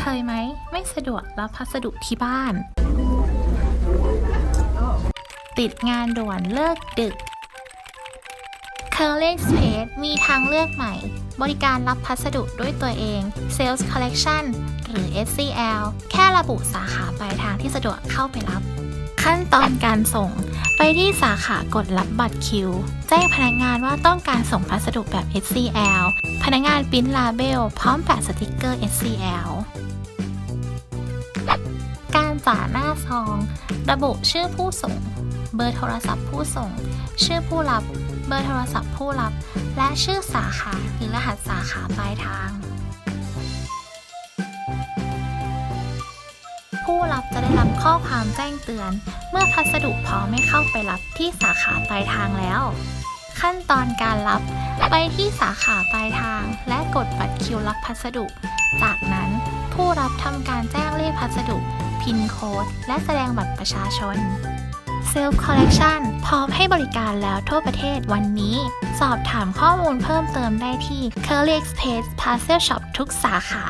เคยไหม ไม่สะดวกรับพัสดุที่บ้าน ติดงานด่วนเลิกดึก c u r l y Space มีทางเลือกใหม่ บริการรับพัสดุด้วยตัวเอง Sales Collection หรือ SCL แค่ระบุสาขาปลายทางที่สะดวกเข้าไปรับ ขั้นตอนการส่ง ไปที่สาขากดรับบัตรคิว แจ้งพนักงานว่าต้องการส่งพัสดุแบบ SCL พนักงานปริ้นลาเบลพร้อมแปะสติกเกอร์ SCL การจ่าหน้าซอง ระบุชื่อผู้ส่ง เบอร์โทรศัพท์ผู้ส่ง ชื่อผู้รับ เบอร์โทรศัพท์ผู้รับ และชื่อสาขาหรือรหัสสาขาปลายทาง ผู้รับจะได้รับข้อความแจ้งเตือน เมื่อพัสดุพร้อมไม่เข้าไปรับที่สาขาปลายทางแล้ว ขั้นตอนการรับไปที่สาขาปลายทาง และกดบัตรคิวรับพัสดุ จากนั้นผู้รับทำการแจ้งเลขพัสดุ พินโค้ด และแสดงบัตรประชาชน Self Collection พร้อมให้บริการแล้วทั่วประเทศวันนี้ สอบถามข้อมูลเพิ่มเติมได้ที่ Curly Express Parcel Shop ทุกสาขา